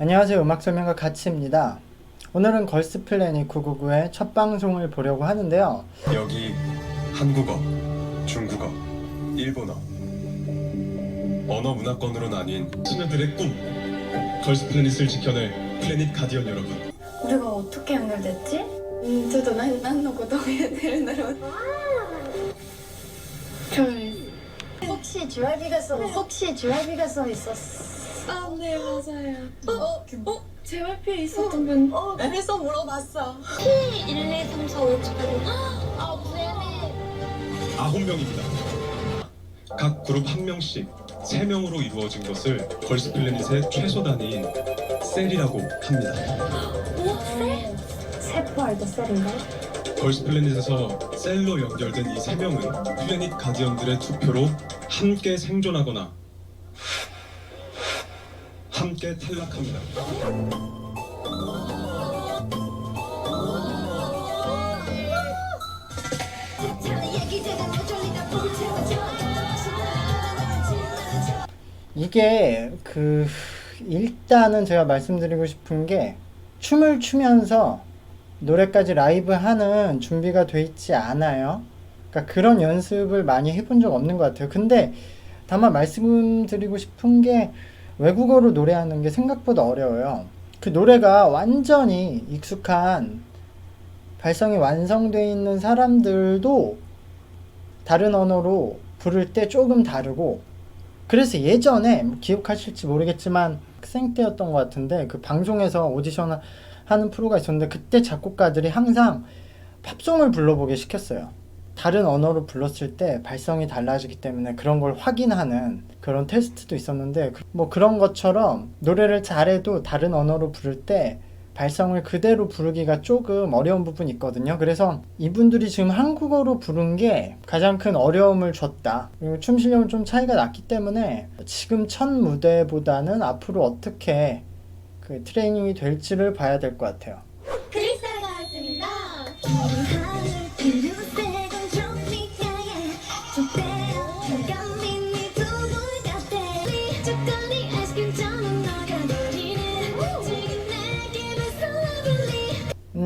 안녕하세요. 음악 설명가 가치입니다. 오늘은 걸스 플래닛 999의 첫 방송을 보려고 하는데요. 여기 한국어, 중국어, 일본어 언어 문화권으로 나뉜 소녀들의 꿈 걸스 플래닛을 지켜낼 플래닛 가디언 여러분. 우리가 어떻게 연결됐지? 음, 저도 난 난노 고동해들으로 혹시 주라비가 써 혹시 주라비가 써 있었어? 아, 네 맞아요 어? 어? JYP에 있었던 분 어, 그래서 물어봤어 1, 2, 3, 4, 5, 6, 7, 8, 9 아, 플래닛 아홉 명입니다 각 그룹 한 명씩 세 명으로 이루어진 것을 걸스 플래닛의 최소 단위인 셀이라고 합니다 세포 알더 셀인가? 걸스 플래닛에서 셀로 연결된 이 세 명은 플래닛 가디언들의 투표로 함께 생존하거나 함께 탈락합니다 이게 그 일단은 제가 말씀드리고 싶은 게 춤을 추면서 노래까지 라이브 하는 준비가 돼 있지 않아요. 그러니까 그런 연습을 많이 해본 적 없는 것 같아요. 근데 다만 말씀드리고 싶은 게 외국어로 노래하는 게 생각보다 어려워요. 그 노래가 완전히 익숙한 발성이 완성되어 있는 사람들도 다른 언어로 부를 때 조금 다르고 그래서 예전에 뭐 기억하실지 모르겠지만 학생 때였던 것 같은데 그 방송에서 오디션 하는 프로가 있었는데 그때 작곡가들이 항상 팝송을 불러보게 시켰어요. 다른 언어로 불렀을 때 발성이 달라지기 때문에 그런 걸 확인하는 그런 테스트도 있었는데 그- 뭐 그런 것처럼 노래를 잘해도 다른 언어로 부를 때 발성을 그대로 부르기가 조금 어려운 부분이 있거든요. 그래서 이분들이 지금 한국어로 부른 게 가장 큰 어려움을 줬다. 그리고 춤 실력은 좀 차이가 났기 때문에 지금 첫 무대보다는 앞으로 어떻게 그 트레이닝이 될지를 봐야 될 것 같아요. 크리스탈 가였습니다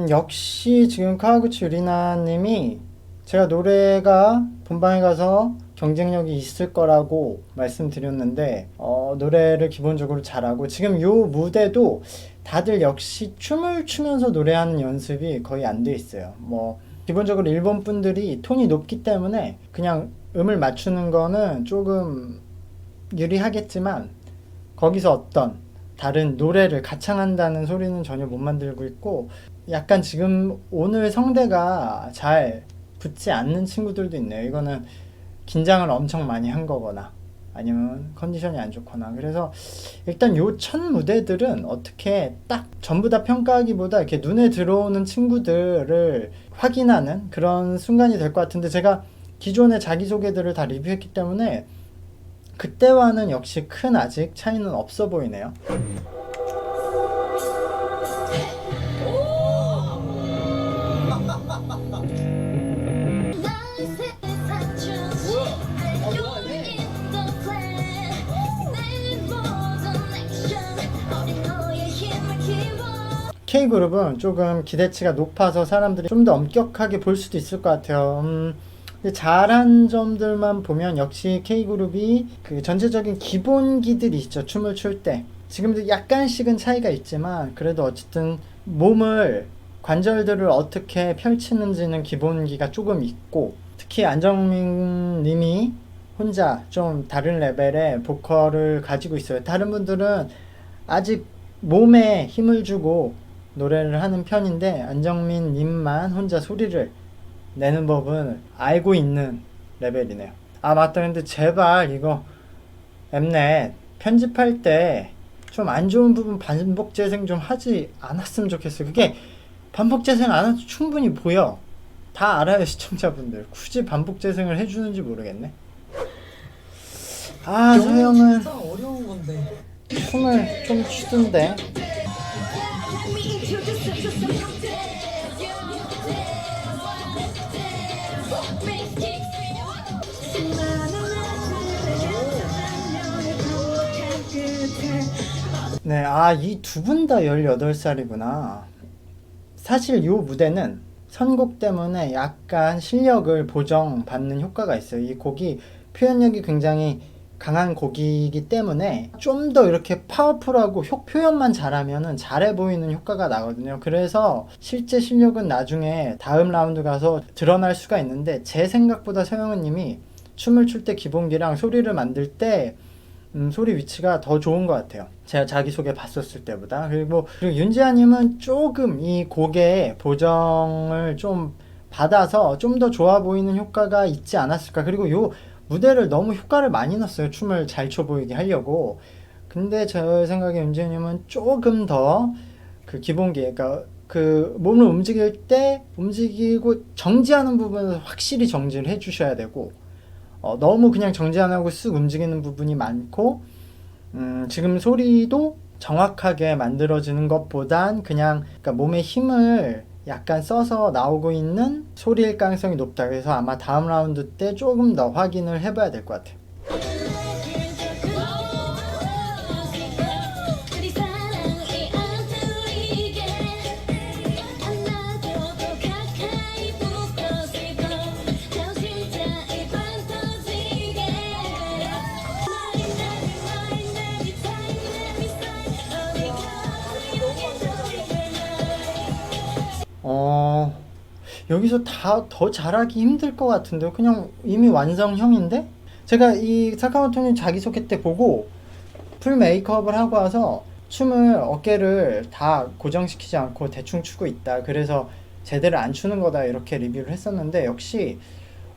음, 역시 지금 카와구치 유리나님이 제가 노래가 본방에 가서 경쟁력이 있을 거라고 말씀드렸는데 어, 노래를 기본적으로 잘하고 지금 요 무대도 다들 역시 춤을 추면서 노래하는 연습이 거의 안 돼 있어요. 뭐 기본적으로 일본 분들이 톤이 높기 때문에 그냥 음을 맞추는 거는 조금 유리하겠지만 거기서 어떤 다른 노래를 가창한다는 소리는 전혀 못 만들고 있고 약간 지금 오늘 성대가 잘 붙지 않는 친구들도 있네요. 이거는 긴장을 엄청 많이 한 거거나 아니면 컨디션이 안 좋거나 그래서 일단 요 첫 무대들은 어떻게 딱 전부 다 평가하기보다 이렇게 눈에 들어오는 친구들을 확인하는 그런 순간이 될 것 같은데 제가 기존의 자기소개들을 다 리뷰했기 때문에 그때와는 역시 큰 아직 차이는 없어 보이네요. K그룹은 조금 기대치가 높아서 사람들이 좀 더 엄격하게 볼 수도 있을 것 같아요. 음, 잘한 점들만 보면 역시 K그룹이 그 전체적인 기본기들이 있죠. 춤을 출 때. 지금도 약간씩은 차이가 있지만 그래도 어쨌든 몸을 관절들을 어떻게 펼치는지는 기본기가 조금 있고 특히 안정민 님이 혼자 좀 다른 레벨의 보컬을 가지고 있어요. 다른 분들은 아직 몸에 힘을 주고 노래를 하는 편인데 안정민 님만 혼자 소리를 내는 법은 알고 있는 레벨이네요. 아 맞다 근데 제발 이거 엠넷 편집할 때 좀 안 좋은 부분 반복 재생 좀 하지 않았으면 좋겠어요. 그게 반복 재생 안 해도 충분히 보여. 다 알아요 시청자분들. 굳이 반복 재생을 해주는지 모르겠네. 아 진짜 어려운 건데. 춤을 좀 추던데. 네, 아, 이 두 분 다 18살이구나. 사실 이 무대는 선곡 때문에 약간 실력을 보정받는 효과가 있어요. 이 곡이 표현력이 굉장히 강한 곡이기 때문에 좀 더 이렇게 파워풀하고 효, 표현만 잘하면은 잘해 보이는 효과가 나거든요. 그래서 실제 실력은 나중에 다음 라운드 가서 드러날 수가 있는데 제 생각보다 서영은 님이 춤을 출 때 기본기랑 소리를 만들 때 음, 소리 위치가 더 좋은 것 같아요. 제가 자기소개 봤었을 때보다. 그리고, 그리고 윤지아님은 조금 이 곡의 보정을 좀 받아서 좀 더 좋아 보이는 효과가 있지 않았을까. 그리고 요 무대를 너무 효과를 많이 넣었어요. 춤을 잘 춰 보이게 하려고. 근데 제 생각에 윤지아님은 조금 더 그 기본기, 그러니까 그 몸을 움직일 때 움직이고 정지하는 부분에서 확실히 정지를 해주셔야 되고, 어, 너무 그냥 정지 안 하고 쓱 움직이는 부분이 많고 음, 지금 소리도 정확하게 만들어지는 것보단 그냥 그러니까 몸의 힘을 약간 써서 나오고 있는 소리일 가능성이 높다. 그래서 아마 다음 라운드 때 조금 더 확인을 해봐야 될 것 같아요. 여기서 다 더 잘하기 힘들 것 같은데요. 그냥 이미 완성형인데? 제가 이 사카모토님 자기소개 때 보고 풀 메이크업을 하고 와서 춤을 어깨를 다 고정시키지 않고 대충 추고 있다. 그래서 제대로 안 추는 거다. 이렇게 리뷰를 했었는데 역시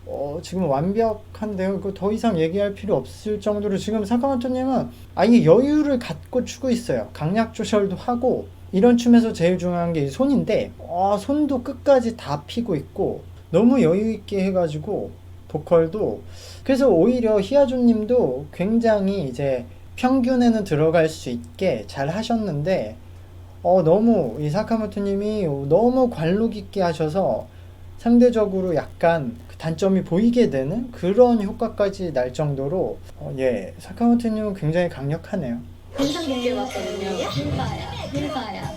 어, 지금 완벽한데요. 그더 이상 얘기할 필요 없을 정도로 지금 사카모토님은 아예 여유를 갖고 추고 있어요. 강약 조절도 하고 이런 춤에서 제일 중요한 게이 손인데 아, 손도 끝까지 다 피고 있고 너무 여유 있게 해가지고 보컬도 그래서 오히려 히아조님도 굉장히 이제 평균에는 들어갈 수 있게 잘 하셨는데 어 너무 이 사카모토님이 너무 관록 있게 하셔서 상대적으로 약간 그 단점이 보이게 되는 그런 효과까지 날 정도로 어, 예 사카모토님은 굉장히 강력하네요. 인상 깊게 봤거든요. 힐바야 힐바야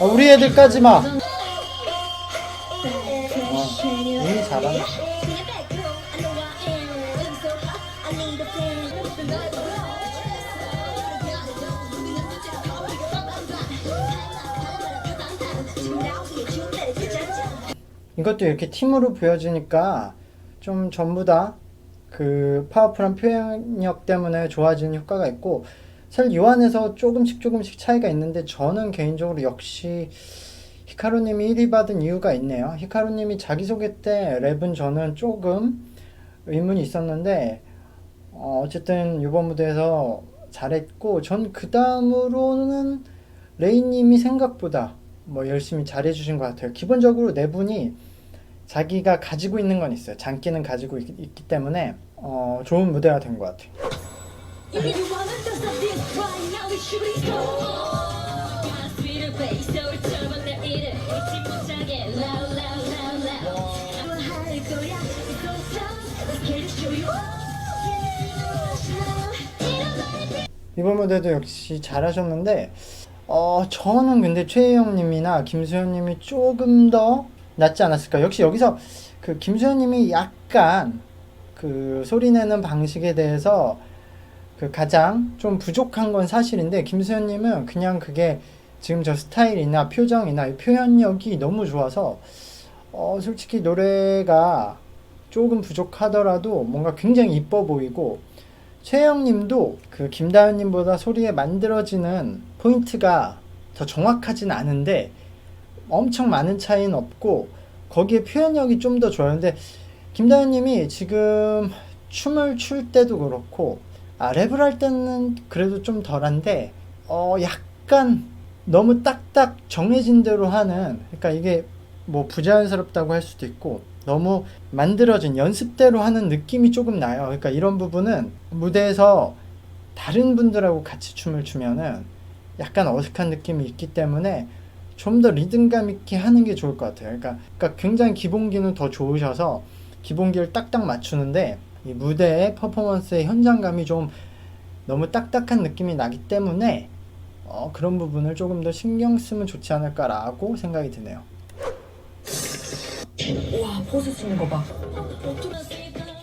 아, 우리 애들까지 마. 어, 이미 잘하네. 이것도 이렇게 팀으로 보여지니까 좀 전부 다 그 파워풀한 표현력 때문에 좋아지는 효과가 있고 사실 요 안에서 조금씩 조금씩 차이가 있는데 저는 개인적으로 역시 히카루님이 1위 받은 이유가 있네요. 히카루님이 자기소개 때 랩은 저는 조금 의문이 있었는데 어, 어쨌든 이번 무대에서 잘했고 전 그 다음으로는 레이님이 생각보다 뭐 열심히 잘해주신 것 같아요. 기본적으로 네 분이 자기가 가지고 있는 건 있어요. 장기는 가지고 있, 기 때문에 어, 좋은 무대가 된 것 같아요. 이번 무대도 역시 잘하셨는데 어 저는 근데 최혜영님이나 김수현님이 조금 더 낫지 않았을까. 역시 여기서 그 김수현님이 약간 그 소리 내는 방식에 대해서 그 가장 좀 부족한 건 사실인데 김수현님은 그냥 그게 지금 저 스타일이나 표정이나 이 표현력이 너무 좋아서 어 솔직히 노래가 조금 부족하더라도 뭔가 굉장히 이뻐 보이고 최영님도 그 김다현님보다 소리에 만들어지는 포인트가 더 정확하진 않은데 엄청 많은 차이는 없고 거기에 표현력이 좀 더 좋아요. 근데 김다현님이 지금 춤을 출 때도 그렇고 아, 랩을 할 때는 그래도 좀 덜한데 어 약간 너무 딱딱 정해진 대로 하는 그러니까 이게 뭐 부자연스럽다고 할 수도 있고 너무 만들어진 연습대로 하는 느낌이 조금 나요. 그러니까 이런 부분은 무대에서 다른 분들하고 같이 춤을 추면은 약간 어색한 느낌이 있기 때문에 좀 더 리듬감 있게 하는 게 좋을 것 같아요. 그러니까, 그러니까 굉장히 기본기는 더 좋으셔서 기본기를 딱딱 맞추는데 이 무대의 퍼포먼스의 현장감이 좀 너무 딱딱한 느낌이 나기 때문에 어, 그런 부분을 조금 더 신경 쓰면 좋지 않을까라고 생각이 드네요. 와 포즈 쓰는 거 봐.